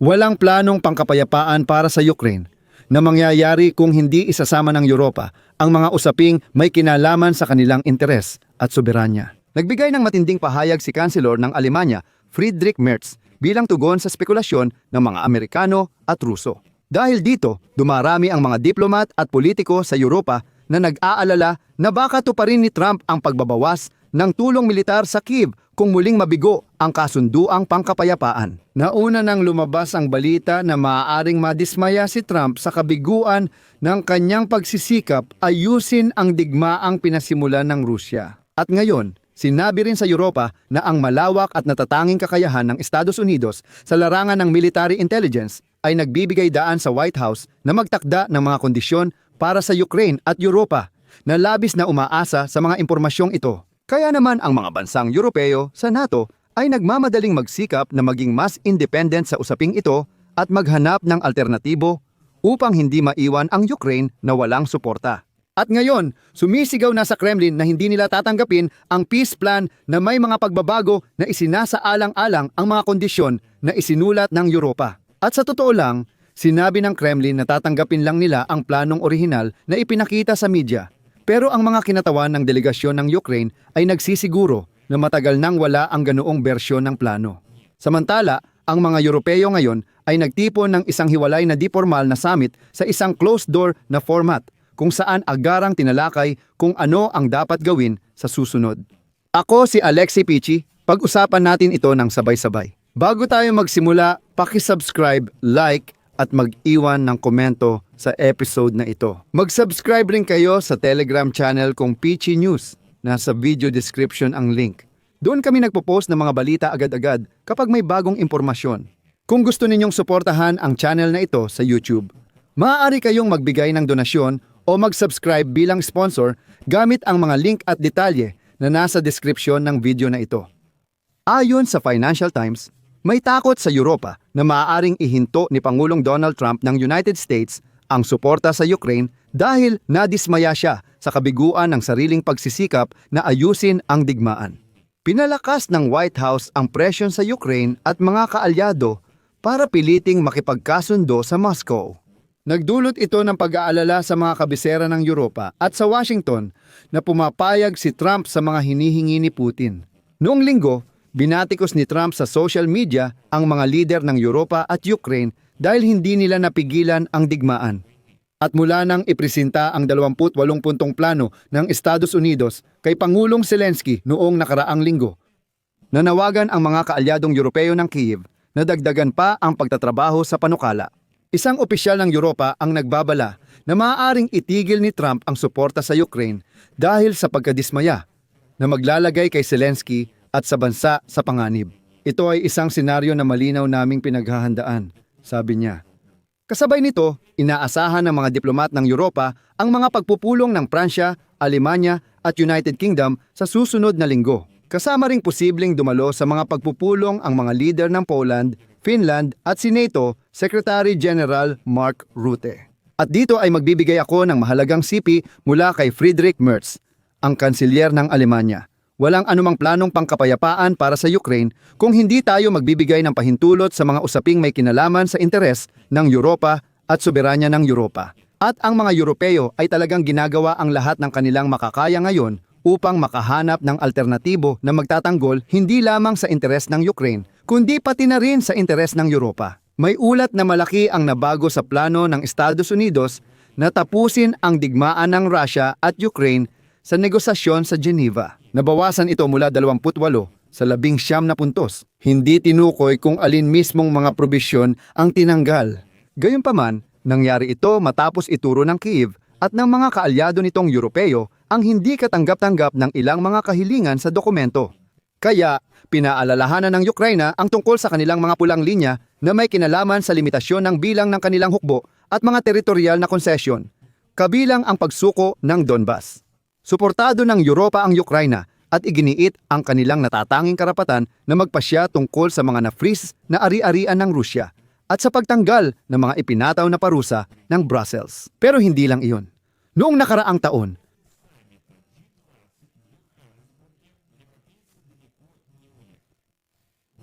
Walang planong pangkapayapaan para sa Ukraine na mangyayari kung hindi isasama ng Europa ang mga usaping may kinalaman sa kanilang interes at soberanya. Nagbigay ng matinding pahayag si Kanselor ng Alemanya, Friedrich Merz, bilang tugon sa spekulasyon ng mga Amerikano at Ruso. Dahil dito, dumarami ang mga diplomat at politiko sa Europa na nag-aalala na baka tuparin ni Trump ang pagbabawas ng tulong militar sa Kiev kung muling mabigo ang kasunduang pangkapayapaan. Nauna nang lumabas ang balita na maaaring madismaya si Trump sa kabiguan ng kanyang pagsisikap ayusin ang digmaang pinasimulan ng Rusya. At ngayon, Sinabi rin sa Europa na ang malawak at natatanging kakayahan ng Estados Unidos sa larangan ng military intelligence ay nagbibigay daan sa White House na magtakda ng mga kondisyon para sa Ukraine at Europa na labis na umaasa sa mga impormasyong ito. Kaya naman ang mga bansang Europeo sa NATO ay nagmamadaling magsikap na maging mas independent sa usaping ito at maghanap ng alternatibo upang hindi maiwan ang Ukraine na walang suporta. At ngayon, sumisigaw na sa Kremlin na hindi nila tatanggapin ang peace plan na may mga pagbabago na isinasaalang-alang ang mga kondisyon na isinulat ng Europa. At sa totoo lang, sinabi ng Kremlin na tatanggapin lang nila ang planong orihinal na ipinakita sa media. Pero ang mga kinatawan ng delegasyon ng Ukraine ay nagsisiguro na matagal nang wala ang ganoong bersyon ng plano. Samantala, ang mga Europeo ngayon ay nagtipon ng isang hiwalay na di-formal na summit sa isang closed-door na format kung saan agarang tinalakay kung ano ang dapat gawin sa susunod. Ako si Alexi Pichi, pag-usapan natin ito ng sabay-sabay. Bago tayo magsimula, paki-subscribe, like, at mag-iwan ng komento sa episode na ito. Mag-subscribe rin kayo sa Telegram channel kong Pichi News. Nasa video description ang link. Doon kami nagpo-post ng mga balita agad-agad kapag may bagong impormasyon. Kung gusto ninyong suportahan ang channel na ito sa YouTube, maaari kayong magbigay ng donasyon o mag-subscribe bilang sponsor gamit ang mga link at detalye na nasa description ng video na ito. Ayon sa Financial Times, may takot sa Europa na maaaring ihinto ni Pangulong Donald Trump ng United States ang suporta sa Ukraine dahil nadismaya siya sa kabiguan ng sariling pagsisikap na ayusin ang digmaan. Pinalakas ng White House ang presyon sa Ukraine at mga kaalyado para piliting makipagkasundo sa Moscow. Nagdulot ito ng pag-aalala sa mga kabisera ng Europa at sa Washington na pumapayag si Trump sa mga hinihingi ni Putin. Noong linggo, binatikos ni Trump sa social media ang mga lider ng Europa at Ukraine dahil hindi nila napigilan ang digmaan. At mula nang ipresenta ang 28 puntong plano ng Estados Unidos kay Pangulong Zelensky noong nakaraang linggo, nanawagan ang mga kaalyadong Europeo ng Kiev na dagdagan pa ang pagtatrabaho sa panukala. Isang opisyal ng Europa ang nagbabala na maaaring itigil ni Trump ang suporta sa Ukraine dahil sa pagkadismaya na maglalagay kay Zelensky at sa bansa sa panganib. Ito ay isang senaryo na malinaw naming pinaghahandaan, sabi niya. Kasabay nito, inaasahan ng mga diplomat ng Europa ang mga pagpupulong ng Pransya, Alemanya at United Kingdom sa susunod na linggo. Kasama ring posibleng dumalo sa mga pagpupulong ang mga leader ng Poland, Finland at si NATO Secretary General Mark Rutte. At dito ay magbibigay ako ng mahalagang sipi mula kay Friedrich Merz, ang kansilyer ng Alemanya. Walang anumang planong pangkapayapaan para sa Ukraine kung hindi tayo magbibigay ng pahintulot sa mga usaping may kinalaman sa interes ng Europa at soberanya ng Europa. At ang mga Europeo ay talagang ginagawa ang lahat ng kanilang makakaya ngayon upang makahanap ng alternatibo na magtatanggol hindi lamang sa interes ng Ukraine, kundi pati na rin sa interes ng Europa. May ulat na malaki ang nabago sa plano ng Estados Unidos na tapusin ang digmaan ng Russia at Ukraine sa negosasyon sa Geneva. Nabawasan ito mula 28 sa labing siyam na puntos. Hindi tinukoy kung alin mismong mga probisyon ang tinanggal. Gayunpaman, nangyari ito matapos ituro ng Kiev at ng mga kaalyado nitong Europeo ang hindi katanggap-tanggap ng ilang mga kahilingan sa dokumento. Kaya, pinaalalahanan ng Ukraina ang tungkol sa kanilang mga pulang linya na may kinalaman sa limitasyon ng bilang ng kanilang hukbo at mga teritorial na konsesyon, kabilang ang pagsuko ng Donbas. Suportado ng Europa ang Ukraina at iginiit ang kanilang natatanging karapatan na magpasya tungkol sa mga na-freeze na ari-arian ng Rusya at sa pagtanggal ng mga ipinataw na parusa ng Brussels. Pero hindi lang iyon. Noong nakaraang taon,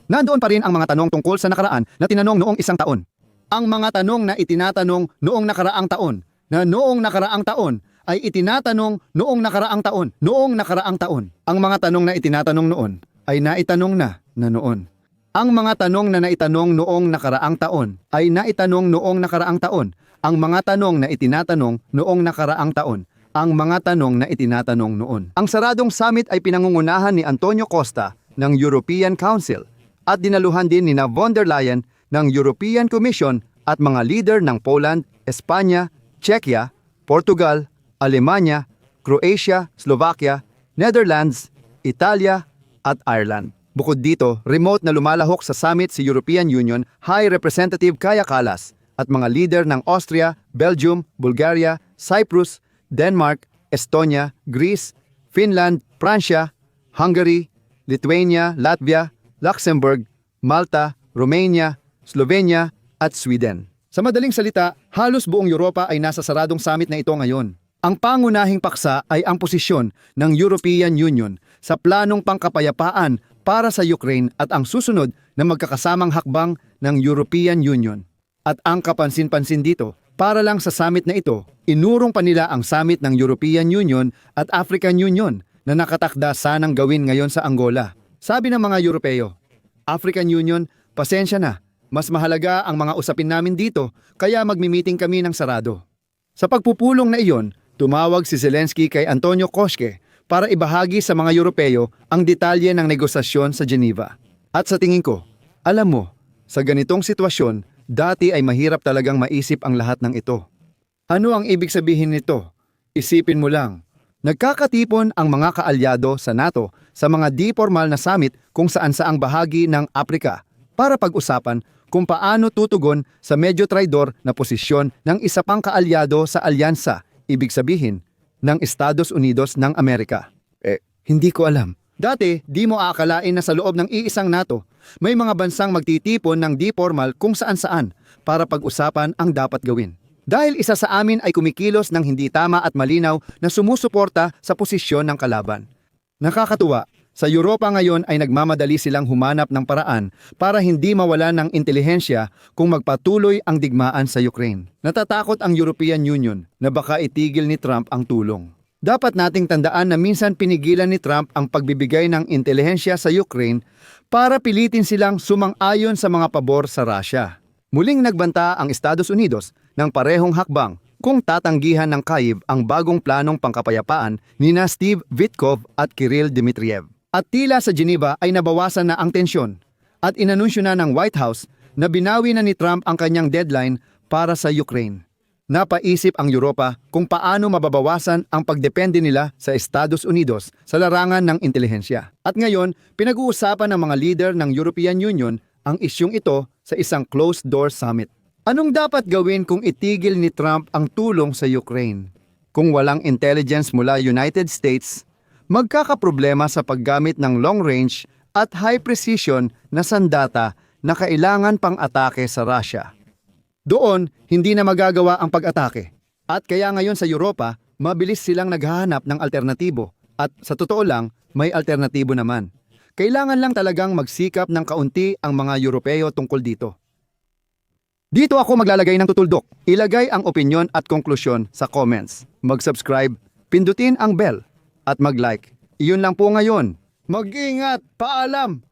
Nandoon pa rin ang mga tanong tungkol sa nakaraan na tinanong noong isang taon. Ang mga tanong na itinatanong noong nakaraang taon, na noong nakaraang taon ay itinatanong noong nakaraang taon, noong nakaraang taon. Ang mga tanong na itinatanong noon ay naitanong na na noon. Ang mga tanong na naitanong noong nakaraang taon ay naitanong noong nakaraang taon. Ang mga tanong na itinatanong noong nakaraang taon ang mga tanong na itinatanong noon. Ang saradong summit ay pinangungunahan ni Antonio Costa ng European Council at dinaluhan din ni na von der Leyen ng European Commission at mga leader ng Poland, Espanya, Czechia, Portugal, Alemanya, Croatia, Slovakia, Netherlands, Italia at Ireland. Bukod dito, remote na lumalahok sa summit si European Union High Representative Kaya Kalas at mga leader ng Austria, Belgium, Bulgaria, Cyprus, Denmark, Estonia, Greece, Finland, Pransya, Hungary, Lithuania, Latvia, Luxembourg, Malta, Romania, Slovenia at Sweden. Sa madaling salita, halos buong Europa ay nasa saradong summit na ito ngayon. Ang pangunahing paksa ay ang posisyon ng European Union sa planong pangkapayapaan para sa Ukraine at ang susunod na magkakasamang hakbang ng European Union. At ang kapansin-pansin dito, para lang sa summit na ito, inurong pa nila ang summit ng European Union at African Union na nakatakda sanang gawin ngayon sa Angola. Sabi ng mga Europeo, African Union, pasensya na, mas mahalaga ang mga usapin namin dito kaya magmi-meeting kami ng sarado. Sa pagpupulong na iyon, tumawag si Zelensky kay Antonio Koske para ibahagi sa mga Europeo ang detalye ng negosasyon sa Geneva. At sa tingin ko, alam mo, sa ganitong sitwasyon, dati ay mahirap talagang maisip ang lahat ng ito. Ano ang ibig sabihin nito? Isipin mo lang. Nagkakatipon ang mga kaalyado sa NATO sa mga di-formal na summit kung saan saang bahagi ng Aprika para pag-usapan kung paano tutugon sa medyo traidor na posisyon ng isa pang kaalyado sa alyansa, ibig sabihin, ng Estados Unidos ng Amerika. Eh, hindi ko alam. Dati, di mo aakalain na sa loob ng iisang NATO, may mga bansang magtitipon ng di-formal kung saan-saan para pag-usapan ang dapat gawin. Dahil isa sa amin ay kumikilos ng hindi tama at malinaw na sumusuporta sa posisyon ng kalaban. Nakakatuwa, sa Europa ngayon ay nagmamadali silang humanap ng paraan para hindi mawala ng intelihensya kung magpatuloy ang digmaan sa Ukraine. Natatakot ang European Union na baka itigil ni Trump ang tulong. Dapat nating tandaan na minsan pinigilan ni Trump ang pagbibigay ng intelihensya sa Ukraine para pilitin silang sumang-ayon sa mga pabor sa Russia. Muling nagbanta ang Estados Unidos ng parehong hakbang kung tatanggihan ng Kyiv ang bagong planong pangkapayapaan ni na Steve Vitkov at Kirill Dmitriev. At tila sa Geneva ay nabawasan na ang tensyon at inanunsyo na ng White House na binawi na ni Trump ang kanyang deadline para sa Ukraine. Napaisip ang Europa kung paano mababawasan ang pagdepende nila sa Estados Unidos sa larangan ng intelihensya. At ngayon, pinag-uusapan ng mga leader ng European Union ang isyong ito sa isang closed-door summit. Anong dapat gawin kung itigil ni Trump ang tulong sa Ukraine? Kung walang intelligence mula United States, magkakaproblema sa paggamit ng long-range at high-precision na sandata na kailangan pang atake sa Russia. Doon, hindi na magagawa ang pag-atake. At kaya ngayon sa Europa, mabilis silang naghahanap ng alternatibo. At sa totoo lang, may alternatibo naman. Kailangan lang talagang magsikap ng kaunti ang mga Europeo tungkol dito. Dito ako maglalagay ng tutuldok. Ilagay ang opinion at konklusyon sa comments. Mag-subscribe, pindutin ang bell, at mag-like. Iyon lang po ngayon. Mag-ingat! Paalam!